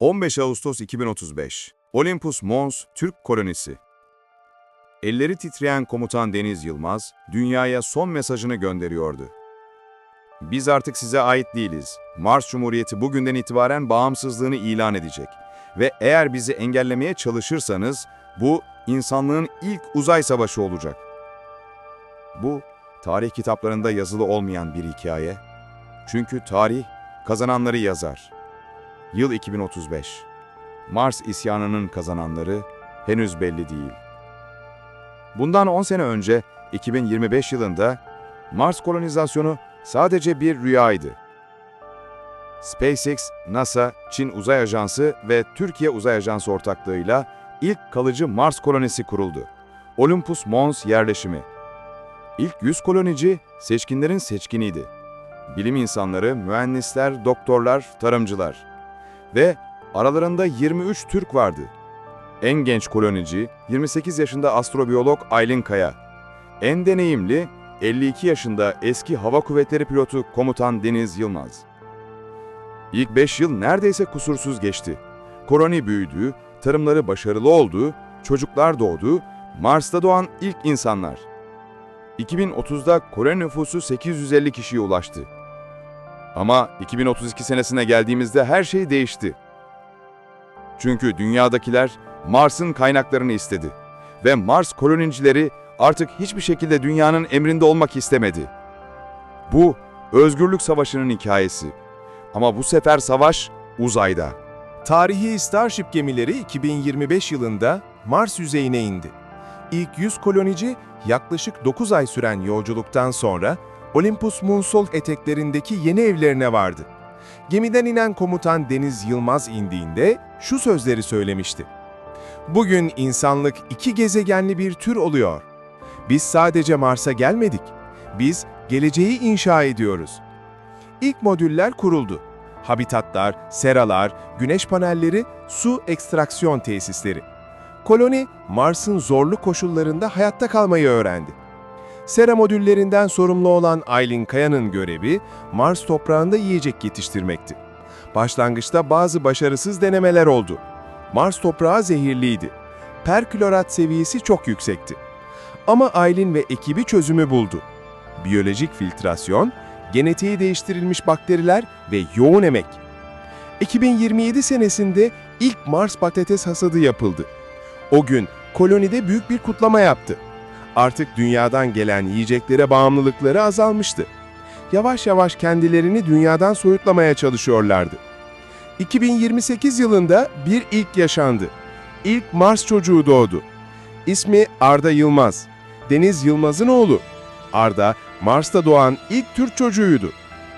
15 Ağustos 2035 Olympus Mons Türk kolonisi Elleri titreyen komutan Deniz Yılmaz, dünyaya son mesajını gönderiyordu. Biz artık size ait değiliz. Mars Cumhuriyeti bugünden itibaren bağımsızlığını ilan edecek. Ve eğer bizi engellemeye çalışırsanız, bu insanlığın ilk uzay savaşı olacak. Bu, tarih kitaplarında yazılı olmayan bir hikaye. Çünkü tarih, kazananları yazar. Yıl 2035. Mars isyanının kazananları henüz belli değil. Bundan 10 sene önce, 2025 yılında, Mars kolonizasyonu sadece bir rüyaydı. SpaceX, NASA, Çin Uzay Ajansı ve Türkiye Uzay Ajansı ortaklığıyla ilk kalıcı Mars kolonisi kuruldu. Olympus Mons yerleşimi. İlk 100 kolonici seçkinlerin seçkiniydi. Bilim insanları, mühendisler, doktorlar, tarımcılar. Ve aralarında 23 Türk vardı. En genç kolonici 28 yaşında astrobiyolog Aylin Kaya. En deneyimli 52 yaşında eski hava kuvvetleri pilotu komutan Deniz Yılmaz. İlk 5 yıl neredeyse kusursuz geçti. Koloni büyüdü, tarımları başarılı oldu, çocuklar doğdu, Mars'ta doğan ilk insanlar. 2030'da Kore nüfusu 850 kişiye ulaştı. Ama 2032 senesine geldiğimizde her şey değişti. Çünkü dünyadakiler Mars'ın kaynaklarını istedi. Ve Mars kolonicileri artık hiçbir şekilde dünyanın emrinde olmak istemedi. Bu, özgürlük savaşının hikayesi. Ama bu sefer savaş uzayda. Tarihi Starship gemileri 2025 yılında Mars yüzeyine indi. İlk 100 kolonici yaklaşık 9 ay süren yolculuktan sonra Olympus Moonsol eteklerindeki yeni evlerine vardı. Gemiden inen komutan Deniz Yılmaz indiğinde şu sözleri söylemişti. Bugün insanlık iki gezegenli bir tür oluyor. Biz sadece Mars'a gelmedik. Biz geleceği inşa ediyoruz. İlk modüller kuruldu. Habitatlar, seralar, güneş panelleri, su ekstraksiyon tesisleri. Koloni, Mars'ın zorlu koşullarında hayatta kalmayı öğrendi. Sera modüllerinden sorumlu olan Aylin Kaya'nın görevi, Mars toprağında yiyecek yetiştirmekti. Başlangıçta bazı başarısız denemeler oldu. Mars toprağı zehirliydi. Perklorat seviyesi çok yüksekti. Ama Aylin ve ekibi çözümü buldu. Biyolojik filtrasyon, genetiği değiştirilmiş bakteriler ve yoğun emek. 2027 senesinde ilk Mars patates hasadı yapıldı. O gün kolonide büyük bir kutlama yaptı. Artık dünyadan gelen yiyeceklere bağımlılıkları azalmıştı. Yavaş yavaş kendilerini dünyadan soyutlamaya çalışıyorlardı. 2028 yılında bir ilk yaşandı. İlk Mars çocuğu doğdu. İsmi Arda Yılmaz. Deniz Yılmaz'ın oğlu. Arda, Mars'ta doğan ilk Türk çocuğuydu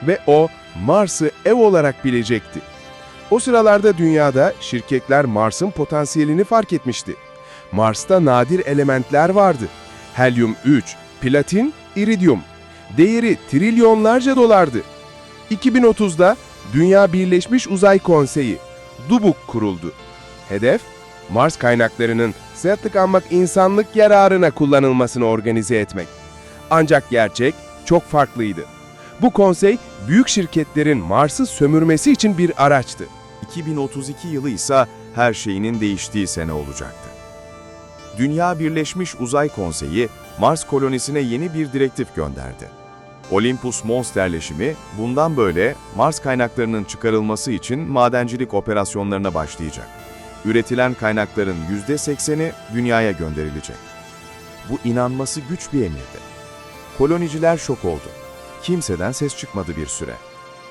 ve o Mars'ı ev olarak bilecekti. O sıralarda dünyada şirketler Mars'ın potansiyelini fark etmişti. Mars'ta nadir elementler vardı. Helyum 3, platin, iridyum. Değeri trilyonlarca dolardı. 2030'da Dünya Birleşmiş Uzay Konseyi, DUBUK kuruldu. Hedef, Mars kaynaklarının sıhhatli kalmak insanlık yararına kullanılmasını organize etmek. Ancak gerçek çok farklıydı. Bu konsey, büyük şirketlerin Mars'ı sömürmesi için bir araçtı. 2032 yılı ise her şeyinin değiştiği sene olacaktı. Dünya Birleşmiş Uzay Konseyi, Mars kolonisine yeni bir direktif gönderdi. Olympus Mons yerleşimi, bundan böyle Mars kaynaklarının çıkarılması için madencilik operasyonlarına başlayacak. Üretilen kaynakların %80'i dünyaya gönderilecek. Bu inanması güç bir emirdi. Koloniciler şok oldu. Kimseden ses çıkmadı bir süre.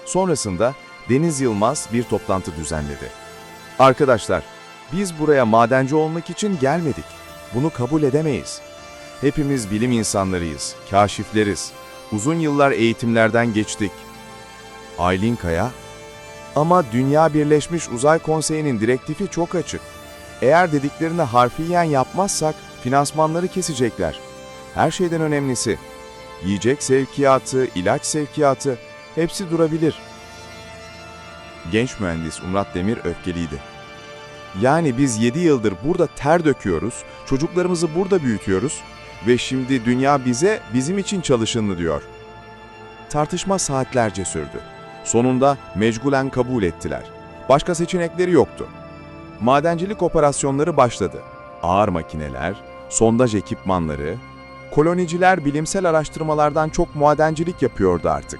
Sonrasında Deniz Yılmaz bir toplantı düzenledi. Arkadaşlar, biz buraya madenci olmak için gelmedik. Bunu kabul edemeyiz. Hepimiz bilim insanlarıyız, kaşifleriz. Uzun yıllar eğitimlerden geçtik. Aylin Kaya, ama Dünya Birleşmiş Uzay Konseyi'nin direktifi çok açık. Eğer dediklerini harfiyen yapmazsak finansmanları kesecekler. Her şeyden önemlisi, yiyecek sevkiyatı, ilaç sevkiyatı hepsi durabilir. Genç mühendis Umrat Demir öfkeliydi. Yani biz 7 yıldır burada ter döküyoruz, çocuklarımızı burada büyütüyoruz ve şimdi dünya bize bizim için çalışın diyor. Tartışma saatlerce sürdü. Sonunda mecbulen kabul ettiler. Başka seçenekleri yoktu. Madencilik operasyonları başladı. Ağır makineler, sondaj ekipmanları, koloniciler bilimsel araştırmalardan çok madencilik yapıyordu artık.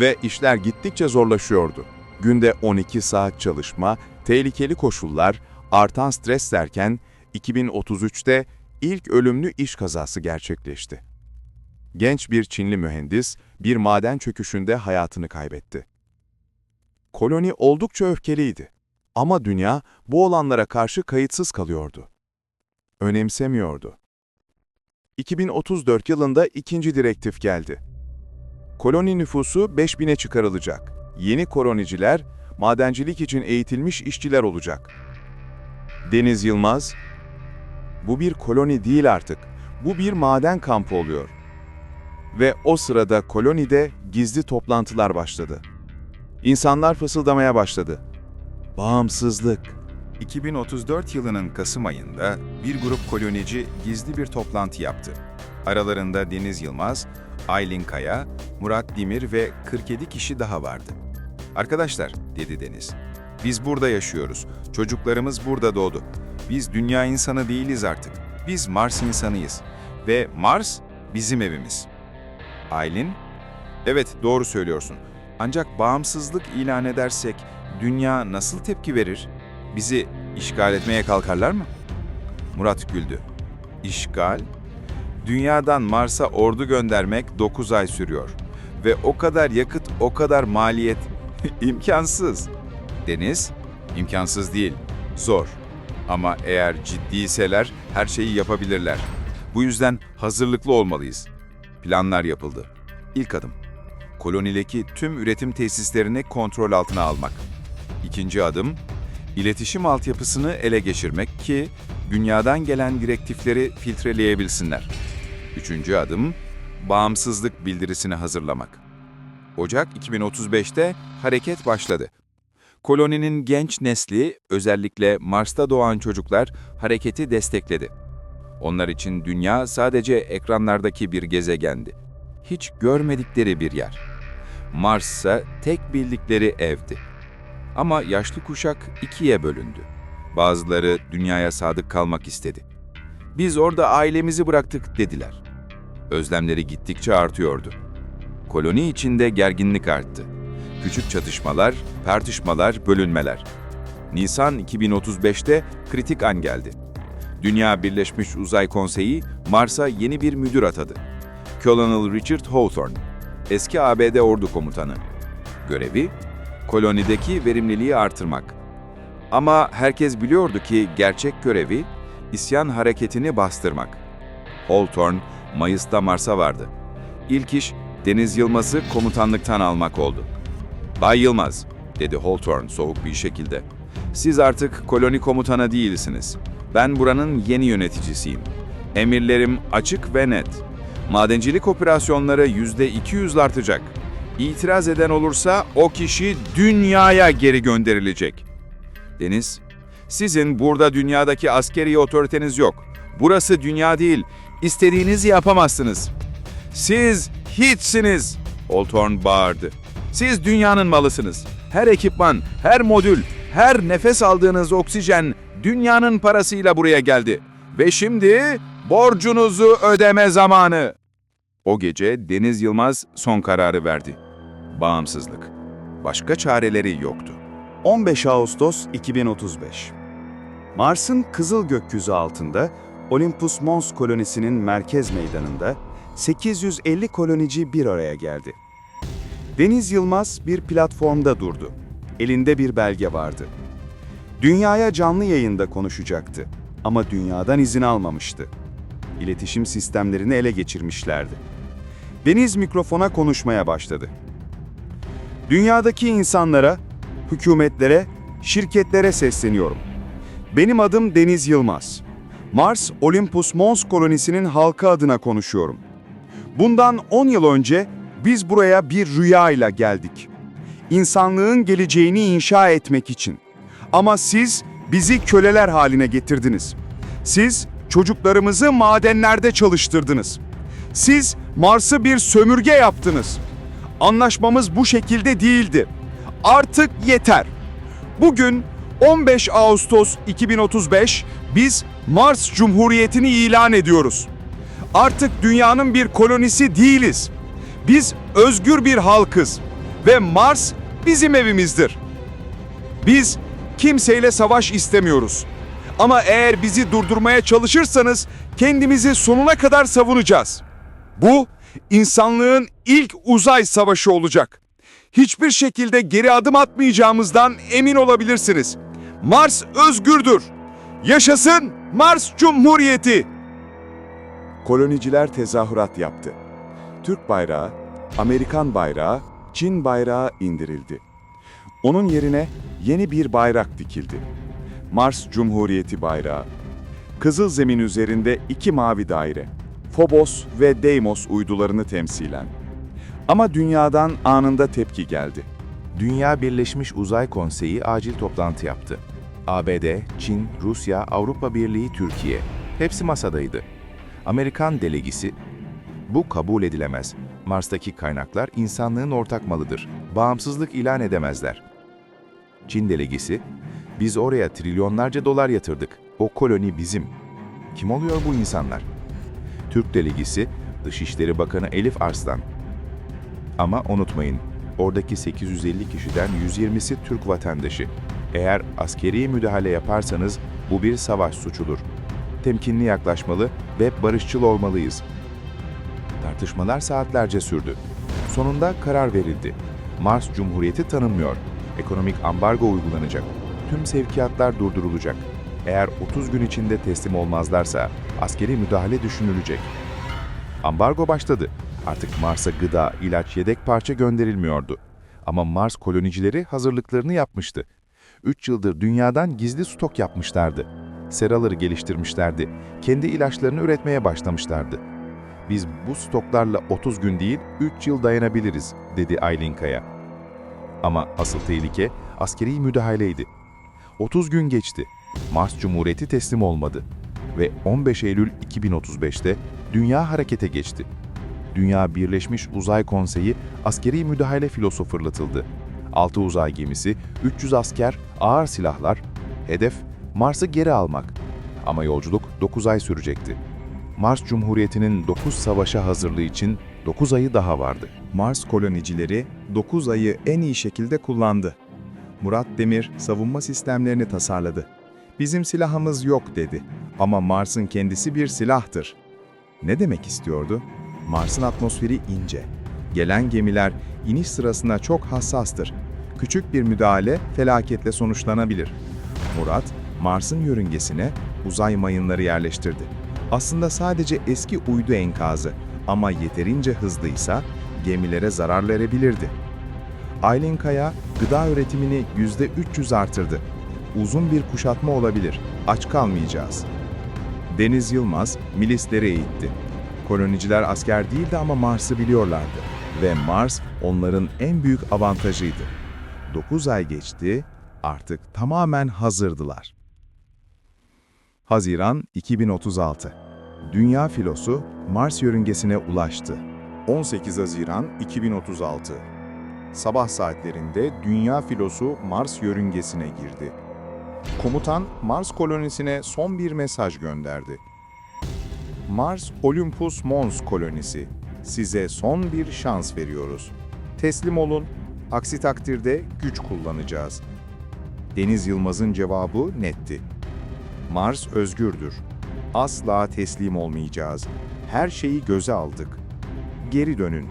Ve işler gittikçe zorlaşıyordu. Günde 12 saat çalışma, tehlikeli koşullar, artan stres derken 2033'te ilk ölümlü iş kazası gerçekleşti. Genç bir Çinli mühendis bir maden çöküşünde hayatını kaybetti. Koloni oldukça öfkeliydi. Ama dünya bu olanlara karşı kayıtsız kalıyordu. Önemsemiyordu. 2034 yılında ikinci direktif geldi. Koloni nüfusu 5000'e çıkarılacak. Yeni koloniciler, madencilik için eğitilmiş işçiler olacak. Deniz Yılmaz, bu bir koloni değil artık, bu bir maden kampı oluyor. Ve o sırada kolonide gizli toplantılar başladı. İnsanlar fısıldamaya başladı. Bağımsızlık. 2034 yılının Kasım ayında bir grup kolonici gizli bir toplantı yaptı. Aralarında Deniz Yılmaz, Aylin Kaya, Murat Dimir ve 47 kişi daha vardı. Arkadaşlar, dedi Deniz, biz burada yaşıyoruz. Çocuklarımız burada doğdu. Biz dünya insanı değiliz artık. Biz Mars insanıyız. Ve Mars bizim evimiz. Aylin, evet doğru söylüyorsun. Ancak bağımsızlık ilan edersek dünya nasıl tepki verir? Bizi işgal etmeye kalkarlar mı? Murat güldü. İşgal? Dünyadan Mars'a ordu göndermek 9 ay sürüyor. Ve o kadar yakıt, o kadar maliyet. imkansız. Deniz, imkansız değil, zor. Ama eğer ciddiyseler her şeyi yapabilirler. Bu yüzden hazırlıklı olmalıyız. Planlar yapıldı. İlk adım, kolonideki tüm üretim tesislerini kontrol altına almak. İkinci adım, iletişim altyapısını ele geçirmek ki dünyadan gelen direktifleri filtreleyebilsinler. Üçüncü adım, bağımsızlık bildirisini hazırlamak. Ocak 2035'te hareket başladı. Koloninin genç nesli, özellikle Mars'ta doğan çocuklar hareketi destekledi. Onlar için dünya sadece ekranlardaki bir gezegendi. Hiç görmedikleri bir yer. Mars tek bildikleri evdi. Ama yaşlı kuşak ikiye bölündü. Bazıları dünyaya sadık kalmak istedi. Biz orada ailemizi bıraktık dediler. Özlemleri gittikçe artıyordu. Koloni içinde gerginlik arttı. Küçük çatışmalar, tartışmalar, bölünmeler. Nisan 2035'te kritik an geldi. Dünya Birleşmiş Uzay Konseyi Mars'a yeni bir müdür atadı. Colonel Richard Hawthorne, eski ABD ordu komutanı. Görevi, kolonideki verimliliği artırmak. Ama herkes biliyordu ki gerçek görevi isyan hareketini bastırmak. Hawthorne, Mayıs'ta Mars'a vardı. İlk iş Deniz Yılmaz'ı komutanlıktan almak oldu. Bay Yılmaz, dedi Hawthorne soğuk bir şekilde. Siz artık koloni komutanı değilsiniz. Ben buranın yeni yöneticisiyim. Emirlerim açık ve net. Madencilik operasyonları yüzde 200 artacak. İtiraz eden olursa o kişi dünyaya geri gönderilecek. Deniz, sizin burada dünyadaki askeri otoriteniz yok. Burası dünya değil. İstediğinizi yapamazsınız. Siz hiçsiniz, Oltorn bağırdı. Siz dünyanın malısınız. Her ekipman, her modül, her nefes aldığınız oksijen dünyanın parasıyla buraya geldi. Ve şimdi borcunuzu ödeme zamanı. O gece Deniz Yılmaz son kararı verdi. Bağımsızlık. Başka çareleri yoktu. 15 Ağustos 2035 Mars'ın kızıl gökyüzü altında Olympus Mons kolonisinin merkez meydanında 850 kolonici bir araya geldi. Deniz Yılmaz bir platformda durdu. Elinde bir belge vardı. Dünyaya canlı yayında konuşacaktı ama dünyadan izin almamıştı. İletişim sistemlerini ele geçirmişlerdi. Deniz mikrofona konuşmaya başladı. Dünyadaki insanlara, hükümetlere, şirketlere sesleniyorum. Benim adım Deniz Yılmaz. Mars Olympus Mons kolonisinin halkı adına konuşuyorum. Bundan 10 yıl önce biz buraya bir rüyayla geldik. İnsanlığın geleceğini inşa etmek için. Ama siz bizi köleler haline getirdiniz. Siz çocuklarımızı madenlerde çalıştırdınız. Siz Mars'ı bir sömürge yaptınız. Anlaşmamız bu şekilde değildi. Artık yeter. Bugün 15 Ağustos 2035 biz Mars Cumhuriyeti'ni ilan ediyoruz. Artık dünyanın bir kolonisi değiliz. Biz özgür bir halkız ve Mars bizim evimizdir. Biz kimseyle savaş istemiyoruz. Ama eğer bizi durdurmaya çalışırsanız kendimizi sonuna kadar savunacağız. Bu insanlığın ilk uzay savaşı olacak. Hiçbir şekilde geri adım atmayacağımızdan emin olabilirsiniz. Mars özgürdür. Yaşasın Mars Cumhuriyeti. Koloniciler tezahürat yaptı. Türk bayrağı, Amerikan bayrağı, Çin bayrağı indirildi. Onun yerine yeni bir bayrak dikildi. Mars Cumhuriyeti bayrağı. Kızıl zemin üzerinde iki mavi daire. Phobos ve Deimos uydularını temsilen. Ama dünyadan anında tepki geldi. Dünya Birleşmiş Uzay Konseyi acil toplantı yaptı. ABD, Çin, Rusya, Avrupa Birliği, Türkiye. Hepsi masadaydı. Amerikan delegisi, bu kabul edilemez. Mars'taki kaynaklar insanlığın ortak malıdır. Bağımsızlık ilan edemezler. Çin delegisi, biz oraya trilyonlarca dolar yatırdık. O koloni bizim. Kim oluyor bu insanlar? Türk delegisi, Dışişleri Bakanı Elif Arslan. Ama unutmayın, oradaki 850 kişiden 120'si Türk vatandaşı. Eğer askeri müdahale yaparsanız bu bir savaş suçudur. Temkinli yaklaşmalı ve barışçıl olmalıyız. Tartışmalar saatlerce sürdü. Sonunda karar verildi. Mars Cumhuriyeti tanınmıyor. Ekonomik ambargo uygulanacak. Tüm sevkiyatlar durdurulacak. Eğer 30 gün içinde teslim olmazlarsa askeri müdahale düşünülecek. Ambargo başladı. Artık Mars'a gıda, ilaç, yedek parça gönderilmiyordu. Ama Mars kolonicileri hazırlıklarını yapmıştı. 3 yıldır dünyadan gizli stok yapmışlardı. Seraları geliştirmişlerdi. Kendi ilaçlarını üretmeye başlamışlardı. Biz bu stoklarla 30 gün değil 3 yıl dayanabiliriz, dedi Aylin Kaya. Ama asıl tehlike askeri müdahaleydi. 30 gün geçti. Mars Cumhuriyeti teslim olmadı. Ve 15 Eylül 2035'te dünya harekete geçti. Dünya Birleşmiş Uzay Konseyi askeri müdahale filosu fırlatıldı. 6 uzay gemisi, 300 asker, ağır silahlar, hedef Mars'ı geri almak. Ama yolculuk 9 ay sürecekti. Mars Cumhuriyeti'nin 9 savaşa hazırlığı için 9 ayı daha vardı. Mars kolonicileri 9 ayı en iyi şekilde kullandı. Murat Demir savunma sistemlerini tasarladı. Bizim silahımız yok dedi. Ama Mars'ın kendisi bir silahtır. Ne demek istiyordu? Mars'ın atmosferi ince. Gelen gemiler iniş sırasında çok hassastır. Küçük bir müdahale felaketle sonuçlanabilir. Murat, Mars'ın yörüngesine uzay mayınları yerleştirdi. Aslında sadece eski uydu enkazı ama yeterince hızlıysa gemilere zarar verebilirdi. Aylin Kaya gıda üretimini %300 artırdı. Uzun bir kuşatma olabilir, aç kalmayacağız. Deniz Yılmaz milisleri eğitti. Koloniciler asker değildi ama Mars'ı biliyorlardı ve Mars onların en büyük avantajıydı. 9 ay geçti, artık tamamen hazırdılar. Haziran 2036 Dünya filosu Mars yörüngesine ulaştı. 18 Haziran 2036 Sabah saatlerinde Dünya filosu Mars yörüngesine girdi. Komutan Mars kolonisine son bir mesaj gönderdi. Mars Olympus Mons kolonisi, size son bir şans veriyoruz. Teslim olun, aksi takdirde güç kullanacağız. Deniz Yılmaz'ın cevabı netti. Mars özgürdür. Asla teslim olmayacağız. Her şeyi göze aldık. Geri dönün.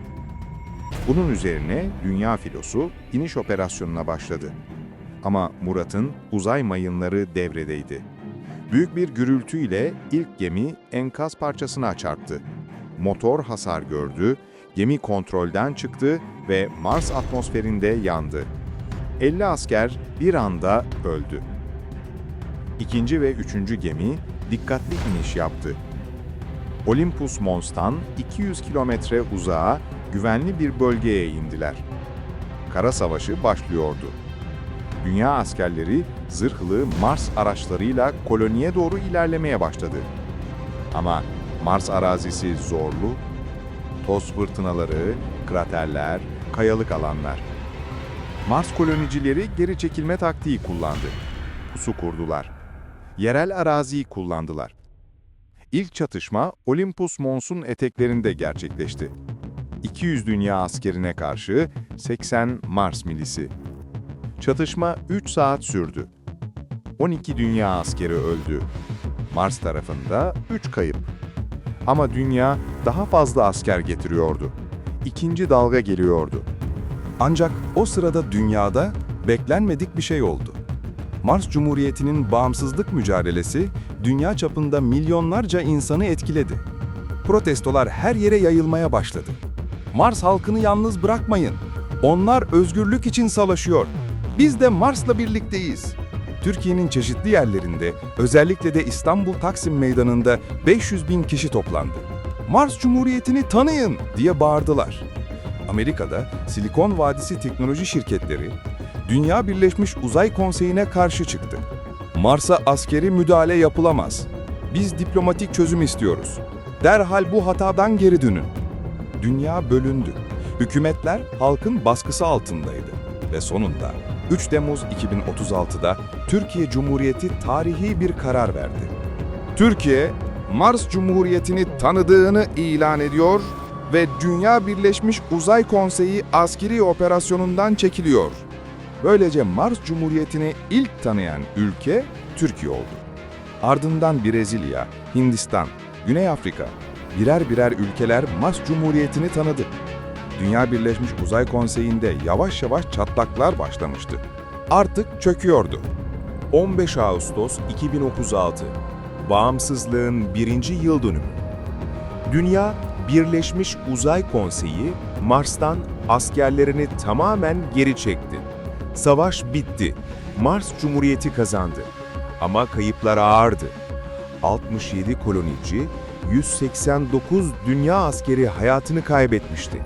Bunun üzerine dünya filosu iniş operasyonuna başladı. Ama Murat'ın uzay mayınları devredeydi. Büyük bir gürültüyle ilk gemi enkaz parçasına çarptı. Motor hasar gördü, gemi kontrolden çıktı ve Mars atmosferinde yandı. 50 asker bir anda öldü. İkinci ve üçüncü gemi dikkatli iniş yaptı. Olympus Mons'tan 200 kilometre uzağa güvenli bir bölgeye indiler. Kara Savaşı başlıyordu. Dünya askerleri zırhlı Mars araçlarıyla koloniye doğru ilerlemeye başladı. Ama Mars arazisi zorlu, toz fırtınaları, kraterler, kayalık alanlar. Mars kolonicileri geri çekilme taktiği kullandı. Pusu kurdular. Yerel araziyi kullandılar. İlk çatışma Olympus Mons'un eteklerinde gerçekleşti. 200 dünya askerine karşı 80 Mars milisi. Çatışma 3 saat sürdü. 12 dünya askeri öldü. Mars tarafında 3 kayıp. Ama dünya daha fazla asker getiriyordu. İkinci dalga geliyordu. Ancak o sırada dünyada beklenmedik bir şey oldu. Mars Cumhuriyeti'nin bağımsızlık mücadelesi dünya çapında milyonlarca insanı etkiledi. Protestolar her yere yayılmaya başladı. Mars halkını yalnız bırakmayın. Onlar özgürlük için savaşıyor. Biz de Mars'la birlikteyiz. Türkiye'nin çeşitli yerlerinde, özellikle de İstanbul Taksim Meydanı'nda 500 bin kişi toplandı. Mars Cumhuriyeti'ni tanıyın diye bağırdılar. Amerika'da Silikon Vadisi teknoloji şirketleri, Dünya Birleşmiş Uzay Konseyi'ne karşı çıktı. Mars'a askeri müdahale yapılamaz. Biz diplomatik çözüm istiyoruz. Derhal bu hatadan geri dönün. Dünya bölündü. Hükümetler halkın baskısı altındaydı. Ve sonunda 3 Temmuz 2036'da Türkiye Cumhuriyeti tarihi bir karar verdi. Türkiye, Mars Cumhuriyeti'ni tanıdığını ilan ediyor ve Dünya Birleşmiş Uzay Konseyi askeri operasyonundan çekiliyor. Böylece Mars Cumhuriyeti'ni ilk tanıyan ülke Türkiye oldu. Ardından Brezilya, Hindistan, Güney Afrika birer birer ülkeler Mars Cumhuriyeti'ni tanıdı. Dünya Birleşmiş Uzay Konseyi'nde yavaş yavaş çatlaklar başlamıştı. Artık çöküyordu. 15 Ağustos 2036 Bağımsızlığın birinci yıl dönümü. Dünya Birleşmiş Uzay Konseyi Mars'tan askerlerini tamamen geri çekti. Savaş bitti. Mars Cumhuriyeti kazandı. Ama kayıplar ağırdı. 67 kolonici, 189 dünya askeri hayatını kaybetmişti.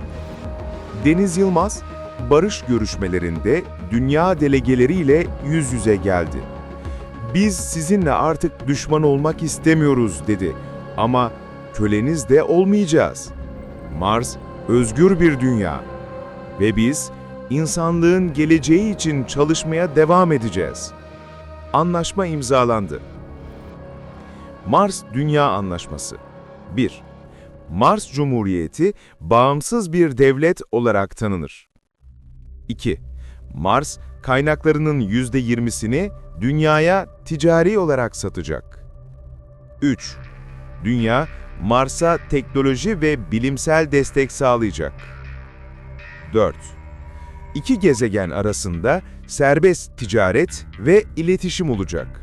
Deniz Yılmaz, barış görüşmelerinde dünya delegeleriyle yüz yüze geldi. Biz sizinle artık düşman olmak istemiyoruz dedi ama köleniz de olmayacağız. Mars özgür bir dünya ve biz insanlığın geleceği için çalışmaya devam edeceğiz. Anlaşma imzalandı. Mars Dünya Anlaşması 1. Mars Cumhuriyeti bağımsız bir devlet olarak tanınır. 2. Mars kaynaklarının %20'sini dünyaya ticari olarak satacak. 3. Dünya Mars'a teknoloji ve bilimsel destek sağlayacak. 4. İki gezegen arasında serbest ticaret ve iletişim olacak.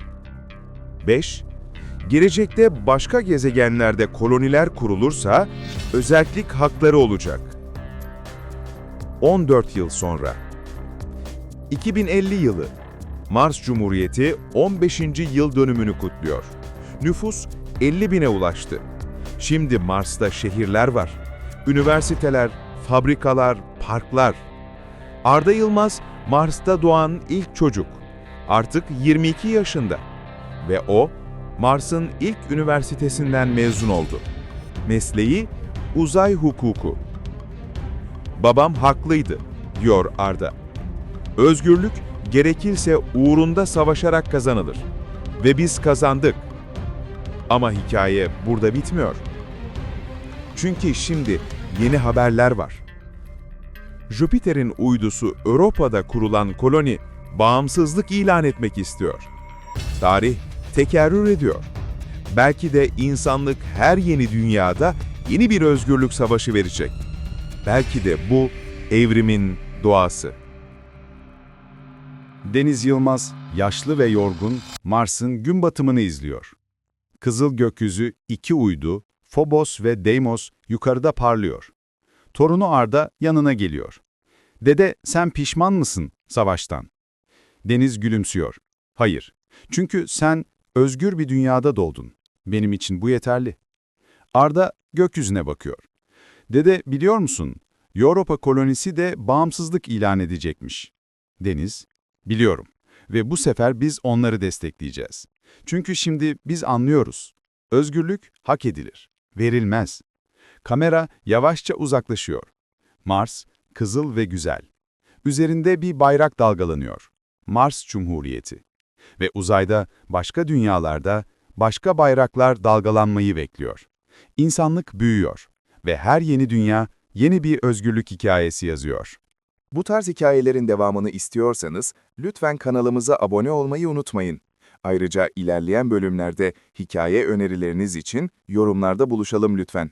5. Gelecekte başka gezegenlerde koloniler kurulursa özellik hakları olacak. 14 yıl sonra 2050 yılı Mars Cumhuriyeti 15. yıl dönümünü kutluyor. Nüfus 50 bine ulaştı. Şimdi Mars'ta şehirler var. Üniversiteler, fabrikalar, parklar. Arda Yılmaz, Mars'ta doğan ilk çocuk. Artık 22 yaşında. Ve o, Mars'ın ilk üniversitesinden mezun oldu. Mesleği uzay hukuku. Babam haklıydı, diyor Arda. Özgürlük gerekirse uğrunda savaşarak kazanılır. Ve biz kazandık. Ama hikaye burada bitmiyor. Çünkü şimdi yeni haberler var. Jüpiter'in uydusu Avrupa'da kurulan koloni bağımsızlık ilan etmek istiyor. Tarih tekerrür ediyor. Belki de insanlık her yeni dünyada yeni bir özgürlük savaşı verecek. Belki de bu evrimin doğası. Deniz Yılmaz, yaşlı ve yorgun, Mars'ın gün batımını izliyor. Kızıl gökyüzü iki uydu, Phobos ve Deimos yukarıda parlıyor. Torunu Arda yanına geliyor. Dede sen pişman mısın savaştan? Deniz gülümsüyor. Hayır. Çünkü sen özgür bir dünyada doğdun. Benim için bu yeterli. Arda gökyüzüne bakıyor. Dede biliyor musun? Avrupa kolonisi de bağımsızlık ilan edecekmiş. Deniz, biliyorum. Ve bu sefer biz onları destekleyeceğiz. Çünkü şimdi biz anlıyoruz. Özgürlük hak edilir, verilmez. Kamera yavaşça uzaklaşıyor. Mars, kızıl ve güzel. Üzerinde bir bayrak dalgalanıyor. Mars Cumhuriyeti. Ve uzayda, başka dünyalarda, başka bayraklar dalgalanmayı bekliyor. İnsanlık büyüyor ve her yeni dünya yeni bir özgürlük hikayesi yazıyor. Bu tarz hikayelerin devamını istiyorsanız lütfen kanalımıza abone olmayı unutmayın. Ayrıca ilerleyen bölümlerde hikaye önerileriniz için yorumlarda buluşalım lütfen.